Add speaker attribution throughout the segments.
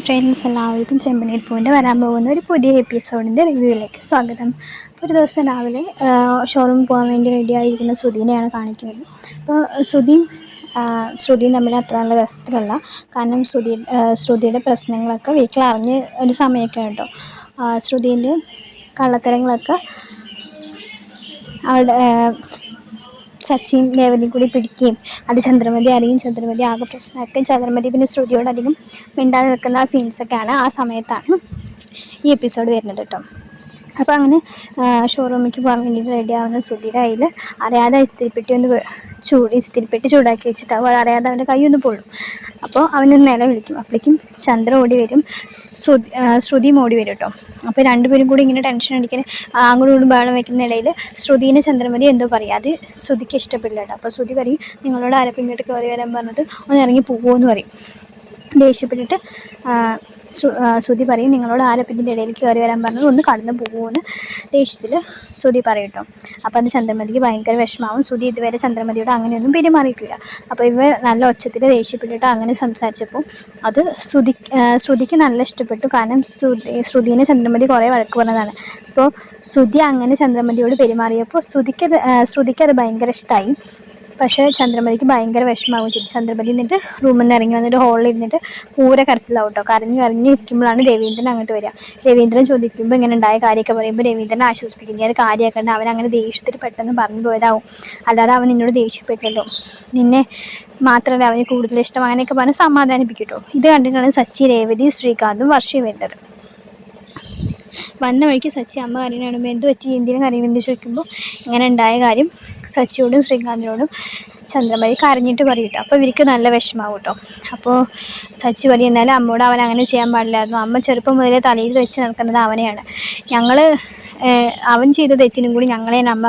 Speaker 1: Friends എല്ലാവർക്കും ചെമ്പനീർ പൂവിന്റെ വരാൻ പോകുന്ന ഒരു പുതിയ എപ്പിസോഡിന്റെ റിവ്യൂയിലേക്ക് സ്വാഗതം. ഒരു ദിവസം രാവിലെ ഷോറൂമിൽ പോകാൻ വേണ്ടി റെഡി ആയിരിക്കുന്ന ശ്രുതിനെയാണ് കാണിക്കുന്നത്. അപ്പോൾ ശ്രുതിയും ശ്രുതിയും തമ്മിൽ അത്ര നല്ല രസത്തിലല്ല. കാരണം ശ്രുതി ശ്രുതിയുടെ പ്രശ്നങ്ങളൊക്കെ വീട്ടിൽ അറിഞ്ഞ് ഒരു സമയമൊക്കെ കേട്ടോ ശ്രുതിന്റെ കള്ളത്തരങ്ങളൊക്കെ അവളുടെ സച്ചിയും രേവതി കൂടി പിടിക്കുകയും അത് ചന്ദ്രമതി അറിയും. ചന്ദ്രമതി ആകെ പ്രശ്നമാക്കുകയും ചന്ദ്രമതി പിന്നെ ശ്രുതിയോട് അധികം മിണ്ടാതെ നിൽക്കുന്ന ആ സീൻസൊക്കെയാണ് ആ സമയത്താണ് ഈ എപ്പിസോഡ് വരുന്നത് കേട്ടോ. അപ്പോൾ അങ്ങനെ ഷോറൂമിലേക്ക് പോകാൻ വേണ്ടിയിട്ട് റെഡി ആവുന്ന ശ്രുതിയുടെ കയ്യിൽ അറിയാതെ ഇസ്തിരിപ്പെട്ടി ഒന്ന് ചൂട് ഇസ്തിരിപ്പെട്ടി ചൂടാക്കി വെച്ചിട്ട് അവൾ അറിയാതെ അവന്റെ കൈ ഒന്ന് പൊള്ളും. അപ്പോൾ അവനൊന്ന് നില വിളിക്കും അപ്പോഴേക്കും ചന്ദ്ര ഓടി വരും. ശ്രുതി ശ്രുതിയും മോടി വരും കേട്ടോ. അപ്പോൾ രണ്ടുപേരും കൂടി ഇങ്ങനെ ടെൻഷൻ അടിക്കാൻ അങ്ങോട്ടും ബഹളം വെക്കുന്ന ഇടയിൽ ശ്രുതിനെ ചന്ദ്രമതി എന്തോ പറയാം. അത് ശ്രുതിക്ക് ഇഷ്ടപ്പെടില്ല കേട്ടോ. അപ്പോൾ ശ്രുതി പറയും നിങ്ങളോട് ആരപ്പിങ്ങോട്ട് കയറി വരാൻ പറഞ്ഞിട്ട് ഒന്ന് ഇറങ്ങി പോകുമെന്ന് പറയും. ദേഷ്യപ്പെട്ടിട്ട് ശ്രുതി പറയും നിങ്ങളോട് ആലപ്പത്തിന്റെ ഇടയിൽ കയറി വരാൻ പറഞ്ഞത് ഒന്ന് കടന്നു പോകുമെന്ന് ദേഷ്യത്തിൽ ശ്രുതി പറയട്ടോ അപ്പോൾ അത് ചന്ദ്രമതിക്ക് ഭയങ്കര വിഷമാവും. ശ്രുതി ഇതുവരെ ചന്ദ്രമതിയോട് അങ്ങനെയൊന്നും പെരുമാറിയിട്ടില്ല. അപ്പോൾ ഇവ നല്ല ഒച്ചത്തിൽ ദേഷ്യപ്പെട്ടിട്ട് അങ്ങനെ സംസാരിച്ചപ്പോൾ അത് ശ്രുതി ശ്രുതിക്ക് നല്ല ഇഷ്ടപ്പെട്ടു. കാരണം ശ്രുതി ശ്രുതിനെ ചന്ദ്രമതി കുറേ വഴക്ക് പറഞ്ഞതാണ്. അപ്പോൾ ശ്രുതി അങ്ങനെ ചന്ദ്രമതിയോട് പെരുമാറിയപ്പോൾ ശ്രുതിക്ക് ശ്രുതിക്ക് അത് ഭയങ്കര ഇഷ്ടമായി പക്ഷേ ചന്ദ്രമതിക്ക് ഭയങ്കര വിഷമാവും ചെയ്തു ചന്ദ്രമതി എന്നിട്ട് റൂമിൽ നിന്ന് ഇറങ്ങി വന്നിട്ട് ഹോളിൽ ഇരുന്നിട്ട് പൂരെ കരച്ചിലാവും കേട്ടോ കരഞ്ഞ് കരഞ്ഞിരിക്കുമ്പോഴാണ് രവീന്ദ്രൻ അങ്ങോട്ട് വരിക. രവീന്ദ്രൻ ചോദിക്കുമ്പോൾ ഇങ്ങനെ ഉണ്ടായ കാര്യമൊക്കെ പറയുമ്പോൾ രവീന്ദ്രൻ ആശ്വസിപ്പിക്കും. ഞാൻ കാര്യമാക്കേണ്ട അവൻ അങ്ങനെ ദേഷ്യത്തിൽ പെട്ടെന്ന് പറഞ്ഞു പോയതാവും. അല്ലാതെ അവൻ എന്നോട് ദേഷ്യപ്പെട്ടല്ലോ നിന്നെ മാത്രമല്ല അവന് കൂടുതൽ ഇഷ്ടം അങ്ങനെയൊക്കെ പറഞ്ഞ് സമാധാനിപ്പിക്കട്ടോ ഇത് കണ്ടിട്ടാണ് സച്ചി രേവതി ശ്രീകാന്തും വർഷയും വരുന്നത്. വന്ന വഴിക്ക് സച്ചി അമ്മ കരയണ എന്ത് പറ്റി എന്തിനും കരയുമെന്ന് ചോദിക്കുമ്പോൾ ഇങ്ങനെ ഉണ്ടായ കാര്യം സച്ചിയോടും ശ്രീകാന്തിനോടും ചന്ദ്രമഴി കരഞ്ഞിട്ട് പറയും കേട്ടോ അപ്പോൾ ഇവർക്ക് നല്ല വിഷമാവും കേട്ടോ അപ്പോൾ സച്ചി പറയും എന്നാലും അമ്മയോട് അവൻ അങ്ങനെ ചെയ്യാൻ പാടില്ലായിരുന്നു. അമ്മ ചെറുപ്പം മുതലേ തലയിൽ വെച്ച് നടക്കുന്നത് അവനെയാണ്. ഞങ്ങൾ അവൻ ചെയ്ത തെറ്റിനും കൂടി ഞങ്ങളെ അമ്മ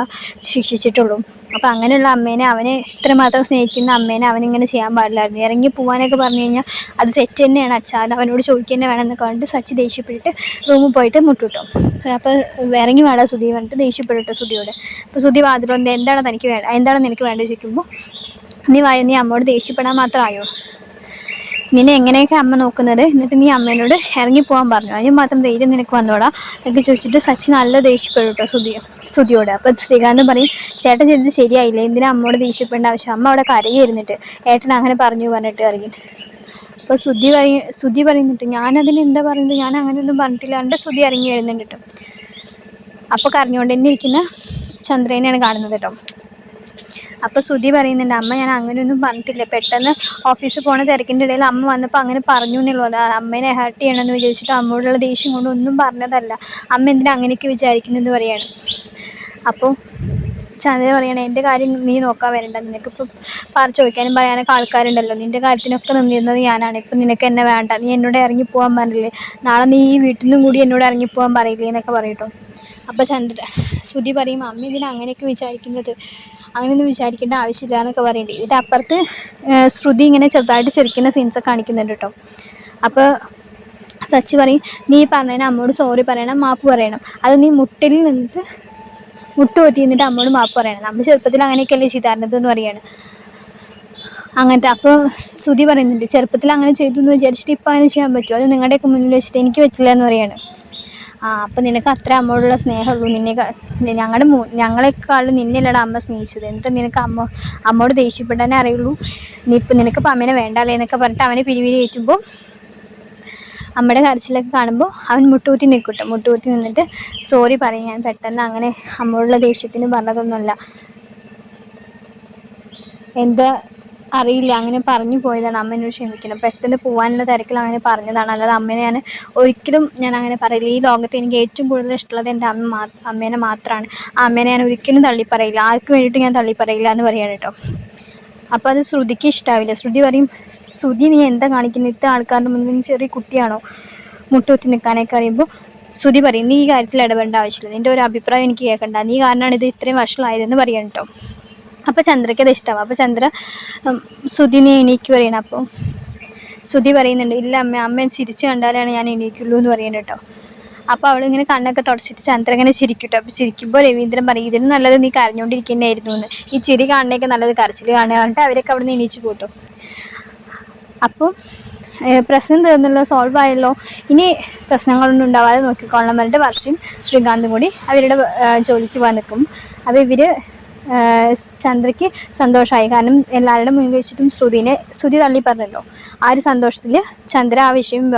Speaker 1: ശിക്ഷിച്ചിട്ടുള്ളൂ. അപ്പോൾ അങ്ങനെയുള്ള അമ്മേനെ അവനെ ഇത്രമാത്രം സ്നേഹിക്കുന്ന അമ്മേനെ അവനിങ്ങനെ ചെയ്യാൻ പാടില്ലായിരുന്നു. ഇറങ്ങി പോകാനൊക്കെ പറഞ്ഞു കഴിഞ്ഞാൽ അത് തെറ്റ് തന്നെയാണ്. അച്ഛാ അത് അവനോട് ചോദിക്കുക തന്നെ വേണമെന്ന് പറഞ്ഞിട്ട് സച്ചി ദേഷ്യപ്പെട്ടിട്ട് റൂമിൽ പോയിട്ട് മുട്ടുട്ടോ. അപ്പോൾ ഇറങ്ങി വേണ്ട സുധി പറഞ്ഞിട്ട് ദേഷ്യപ്പെട്ടിട്ട് സുധിയോട്. അപ്പോൾ സുധി വാതിലൊന്ന് എന്താണ് തനിക്ക് വേണ്ട എന്താണ് നിനക്ക് വേണ്ടത്? ചോദിക്കുമ്പോൾ നീ വായോ നീ അമ്മോട് ദേഷ്യപ്പെടാൻ മാത്രമായോ നിന്നെ എങ്ങനെയൊക്കെ അമ്മ നോക്കുന്നത്? എന്നിട്ട് നീ അമ്മേനോട് ഇറങ്ങി പോകാൻ പറഞ്ഞു. അതിന് മാത്രം ധൈര്യം നിനക്ക് വന്നോടാ. എന്നൊക്കെ ചോദിച്ചിട്ട് സച്ചി നല്ല ദേഷ്യപ്പെടും കേട്ടോ സുധി സുധിയോട്. അപ്പം ശ്രീകാന്ത് പറയും ചേട്ടൻ ചെയ്തത് ശരിയായില്ല? എന്തിനാ അമ്മയോട് ദേഷ്യപ്പെടേണ്ട ആവശ്യം? അമ്മ അവിടെ കരയിരുന്നിട്ട് ഏട്ടൻ അങ്ങനെ പറഞ്ഞു പറഞ്ഞിട്ട് ഇറങ്ങി. അപ്പോൾ സുധി പറയും സുധി പറയുന്നുണ്ട് ഞാനതിന് എന്താ പറയുന്നത്? ഞാൻ അങ്ങനെയൊന്നും പറഞ്ഞിട്ടില്ല. എന്റെ സുധി ഇറങ്ങി വരുന്നുണ്ട് കേട്ടോ അപ്പോൾ കരഞ്ഞുകൊണ്ട് തന്നെ ഇരിക്കുന്ന ചന്ദ്രനെയാണ് കാണുന്നത് കേട്ടോ അപ്പോൾ ശ്രുതി പറയുന്നുണ്ട് അമ്മ ഞാൻ അങ്ങനെയൊന്നും പറഞ്ഞിട്ടില്ല. പെട്ടെന്ന് ഓഫീസിൽ പോണ തിരക്കിന്റെ ഇടയിൽ അമ്മ വന്നപ്പോൾ അങ്ങനെ പറഞ്ഞു എന്നുള്ളത്. അമ്മേനെ ഹേർട്ട് ചെയ്യണമെന്ന് വിചാരിച്ചിട്ട് അമ്മയോടുള്ള ദേഷ്യം കൊണ്ട് ഒന്നും പറഞ്ഞതല്ല. അമ്മ എന്തിനാ അങ്ങനെയൊക്കെ വിചാരിക്കുന്നതെന്ന് പറയാണ്. അപ്പോൾ ചന്ദ്ര പറയണേ എന്റെ കാര്യം നീ നോക്കാൻ വരണ്ട. നിനക്കിപ്പോൾ പറ ചോദിക്കാനും പറയാനൊക്കെ ആൾക്കാരുണ്ടല്ലോ. നിന്റെ കാര്യത്തിനൊക്കെ നിന്നിരുന്നത് ഞാനാണ്. ഇപ്പം നിനക്ക് എന്നെ വേണ്ട. നീ എന്നോട് ഇറങ്ങിപ്പോകാൻ പറഞ്ഞില്ലേ? നാളെ നീ ഈ വീട്ടിൽ നിന്നും കൂടി എന്നോട് ഇറങ്ങിപ്പോകാൻ പറയില്ലേ? എന്നൊക്കെ പറയട്ടോ അപ്പോൾ ചന്ദ്ര ശ്രുതി പറയും അമ്മ ഇതിനെ അങ്ങനെയൊക്കെ വിചാരിക്കുന്നത് അങ്ങനെയൊന്നും വിചാരിക്കേണ്ട ആവശ്യമില്ല എന്നൊക്കെ പറയുന്നുണ്ട് ഇതിന്റെ അപ്പുറത്ത് ശ്രുതി ഇങ്ങനെ ചെറുതായിട്ട് ചെറിക്കുന്ന സീൻസൊക്കെ കാണിക്കുന്നുണ്ട് കേട്ടോ. അപ്പോൾ സച്ചി പറയും നീ പറയണം അമ്മോട് സോറി പറയണം മാപ്പ് പറയണം. അത് നീ മുട്ടിൽ നിന്നിട്ട് മുട്ട് കൊത്തി നിന്നിട്ട് അമ്മോട് മാപ്പ് പറയണം. നമ്മൾ ചെറുപ്പത്തിൽ അങ്ങനെയൊക്കെയല്ലേ ചെയ്തായിരുന്നത് എന്ന് പറയാണ്. അങ്ങനത്തെ അപ്പോൾ ശ്രുതി പറയുന്നുണ്ട് ചെറുപ്പത്തിൽ അങ്ങനെ ചെയ്തു എന്ന് വിചാരിച്ചിട്ട് ഇപ്പോൾ അങ്ങനെ ചെയ്യാൻ പറ്റുമോ? അത് നിങ്ങളുടെയൊക്കെ മുന്നിൽ വെച്ചിട്ട് എനിക്ക് പറ്റില്ല എന്ന് പറയാണ്. ആ അപ്പം നിനക്ക് അത്ര അമ്മയോടുള്ള സ്നേഹമുള്ളൂ. നിന്നെ ഞങ്ങളുടെ ഞങ്ങളെക്കാളും നിന്നെല്ലടാ അമ്മ സ്നേഹിച്ചത്. എന്നിട്ട് നിനക്ക് അമ്മ അമ്മയോട് ദേഷ്യപ്പെടാനേ അറിയുള്ളൂ. നീ ഇപ്പം നിനക്ക് അമ്മേനെ വേണ്ടല്ലേ എന്നൊക്കെ പറഞ്ഞിട്ട് അവനെ പിരിവിരി കയറ്റുമ്പോൾ അമ്മയുടെ കരച്ചിലൊക്കെ കാണുമ്പോൾ അവൻ മുട്ടുകുത്തി നിൽക്കട്ടെ. മുട്ടുകുത്തി നിന്നിട്ട് സോറി പറയും ഞാൻ പെട്ടെന്ന് അങ്ങനെ അമ്മയോടുള്ള ദേഷ്യത്തിന് പറഞ്ഞതൊന്നുമല്ല. എന്താ അറിയില്ല. അങ്ങനെ പറഞ്ഞു പോയതാണ്. അമ്മേനോട് ക്ഷമിക്കണം. പെട്ടെന്ന് പോകാനുള്ള തിരക്കിൽ അങ്ങനെ പറഞ്ഞതാണ്. അല്ലാതെ അമ്മേനെ ഞാൻ ഒരിക്കലും ഞാൻ അങ്ങനെ പറയില്ല. ഈ ലോകത്ത് എനിക്ക് ഏറ്റവും കൂടുതൽ ഇഷ്ടമുള്ളത് എന്റെ അമ്മ അമ്മേനെ മാത്രമാണ്. ആ അമ്മേനെ ഞാൻ ഒരിക്കലും തള്ളി പറയില്ല. ആർക്ക് വേണ്ടിയിട്ട് ഞാൻ തള്ളി പറയില്ല എന്ന് പറയാണ് കേട്ടോ. അപ്പോൾ അത് ശ്രുതിക്ക് ഇഷ്ടാവില്ല. ശ്രുതി പറയും ശ്രുതി നീ എന്താ കാണിക്കുന്നത് ഇത്ര ആൾക്കാരുടെ മുന്നിൽ ചെറിയ കുട്ടിയാണോ? മുട്ടുകുത്തി നിൽക്കാനൊക്കെ അറിയുമ്പോൾ ശ്രുതി പറയും നീ ഈ കാര്യത്തിൽ ഇടപെടേണ്ട ആവശ്യമില്ല. നിന്റെ ഒരു അഭിപ്രായം എനിക്ക് കേൾക്കണ്ട. നീ കാരണമാണ് ഇത് ഇത്രയും വഷളായതെന്ന് പറയാൻ കേട്ടോ. അപ്പോൾ ചന്ദ്രയ്ക്ക് അത് ഇഷ്ടമാവും അപ്പോൾ ചന്ദ്ര സുധിനെ എണീക്ക് പറയണം. അപ്പോൾ സുധി പറയുന്നുണ്ട് ഇല്ല അമ്മ അമ്മ ചിരിച്ച് കണ്ടാലാണ് ഞാൻ എണീക്കുള്ളൂ എന്ന് പറയുന്നത് കേട്ടോ. അപ്പോൾ അവൾ ഇങ്ങനെ കണ്ണൊക്കെ തുടച്ചിട്ട് ചന്ദ്ര ഇങ്ങനെ ചിരിക്കട്ടോ അപ്പോൾ ചിരിക്കുമ്പോൾ രവീന്ദ്രൻ പറയും ഇതിന് നല്ലത് നീ കരഞ്ഞുകൊണ്ടിരിക്കുന്നതായിരുന്നു എന്ന്. ഈ ചിരി കാണണേക്ക് നല്ലത് കരച്ചിൽ കാണുക പറഞ്ഞിട്ട് അവരൊക്കെ അവിടെ നിന്ന് എണീച്ച് പോട്ടോ. അപ്പോൾ പ്രശ്നം തീർന്നല്ലോ സോൾവ് ആയല്ലോ. ഇനി പ്രശ്നങ്ങളൊന്നും ഉണ്ടാവാതെ നോക്കിക്കൊള്ളണം പറഞ്ഞിട്ട് വർഷയും ശ്രീകാന്തും കൂടി അവരുടെ ജോലിക്ക് പോകാൻ നിൽക്കും. അപ്പോൾ ഇവർ ചന്ദ്രയ്ക്ക് സന്തോഷമായി. കാരണം എല്ലാവരുടെ മുന്നിൽ വെച്ചിട്ടും ശ്രുതിനെ ശ്രുതി തള്ളി പറഞ്ഞല്ലോ. ആ ഒരു സന്തോഷത്തിൽ ചന്ദ്ര ആ വിഷയം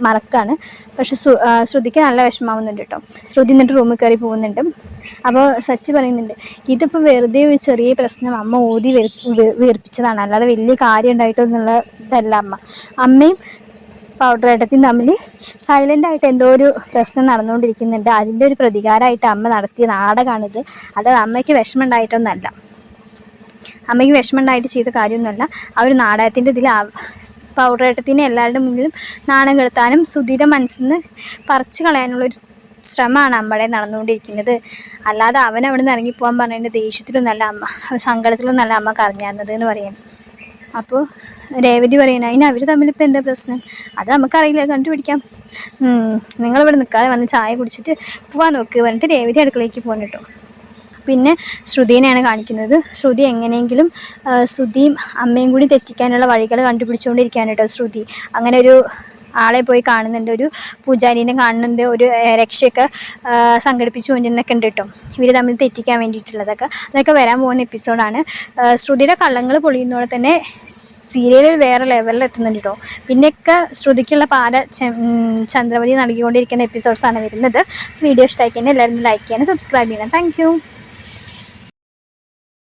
Speaker 1: മറക്കാണ്. പക്ഷെ ശ്രു- ശ്രുതിക്ക് നല്ല വിഷമാവുന്നുണ്ട് കേട്ടോ. ശ്രുതി എന്നിട്ട് റൂമിൽ കയറി പോകുന്നുണ്ട്. അപ്പോൾ സച്ചി പറയുന്നുണ്ട് ഇതിപ്പോൾ വെറുതെ ഒരു ചെറിയ പ്രശ്നം അമ്മ ഓതി വീർ- വീർ- വീർപ്പിച്ചതാണ്. അല്ലാതെ വലിയ കാര്യം ഉണ്ടായിട്ടൊന്നുള്ള ഇതല്ല അമ്മ. അമ്മയും പൗഡർ തമ്മിൽ സൈലന്റ് ആയിട്ട് എന്തോ ഒരു പ്രശ്നം നടന്നുകൊണ്ടിരിക്കുന്നുണ്ട്. അതിന്റെ ഒരു പ്രതികാരമായിട്ട് അമ്മ നടത്തിയ നാടകമാണിത്. അത് അമ്മയ്ക്ക് വിഷമം ഉണ്ടായിട്ടൊന്നല്ല അമ്മയ്ക്ക് വിഷമം ഉണ്ടായിട്ട് ചെയ്ത കാര്യമൊന്നുമല്ല. ആ ഒരു നാടകത്തിന്റെ ഇതിൽ പൗഡർ ഏട്ടത്തിനെ എല്ലാവരുടെ മുന്നിലും നാണം കെടുത്താനും സുധീര മനസ്സിൽ നിന്ന് പറിച്ചു കളയാനുള്ളൊരു ശ്രമമാണ് അമ്മയുടെ നടന്നുകൊണ്ടിരിക്കുന്നത്. അല്ലാതെ അവൻ അവിടെ നിന്ന് ഇറങ്ങിപ്പോകാൻ പറഞ്ഞതിന്റെ ദേഷ്യത്തിലൊന്നല്ല അമ്മ സങ്കടത്തിലൊന്നല്ല അമ്മ കറിഞ്ഞാരുന്നത് എന്ന് പറയുന്നത്. അപ്പോൾ രേവതി പറയുന്നത് അതിന് അവർ തമ്മിലിപ്പോൾ എന്താ പ്രശ്നം? അത് നമുക്കറിയില്ല കണ്ടുപിടിക്കാം. നിങ്ങളിവിടെ നിൽക്കാതെ വന്ന് ചായ കുടിച്ചിട്ട് പോവാൻ നോക്ക് പറഞ്ഞിട്ട് രേവതി അടുക്കളയ്ക്ക് പോകണം കേട്ടോ. പിന്നെ ശ്രുതിനെയാണ് കാണിക്കുന്നത്. ശ്രുതി എങ്ങനെയെങ്കിലും ശ്രുതിയും അമ്മയും കൂടി തെറ്റിക്കാനുള്ള വഴികൾ കണ്ടുപിടിച്ചുകൊണ്ടിരിക്കുകയാണ് കേട്ടോ ശ്രുതി. അങ്ങനെ ഒരു ആളെ പോയി കാണുന്നുണ്ട്. ഒരു പൂജാരിനെ കാണുന്നുണ്ട്. ഒരു രക്ഷയൊക്കെ സംഘടിപ്പിച്ചു കൊണ്ടിരുന്നൊക്കെ ഉണ്ട് കേട്ടോ. ഇവർ തമ്മിൽ തെറ്റിക്കാൻ വേണ്ടിയിട്ടുള്ളതൊക്കെ. അതൊക്കെ വരാൻ പോകുന്ന എപ്പിസോഡാണ് ശ്രുതിയുടെ കള്ളങ്ങൾ പൊളിയുന്നതോടെ തന്നെ സീരിയലിൽ വേറെ ലെവലിൽ എത്തുന്നുണ്ട് കേട്ടോ. പിന്നെയൊക്കെ ശ്രുതിക്കുള്ള പാല ചന്ദ്രവതി നൽകിക്കൊണ്ടിരിക്കുന്ന എപ്പിസോഡ്സാണ് വരുന്നത്. വീഡിയോ ഇഷ്ടമായിക്കഴിഞ്ഞാൽ എല്ലാവരും ലൈക്ക് ചെയ്യണം സബ്സ്ക്രൈബ് ചെയ്യണം താങ്ക്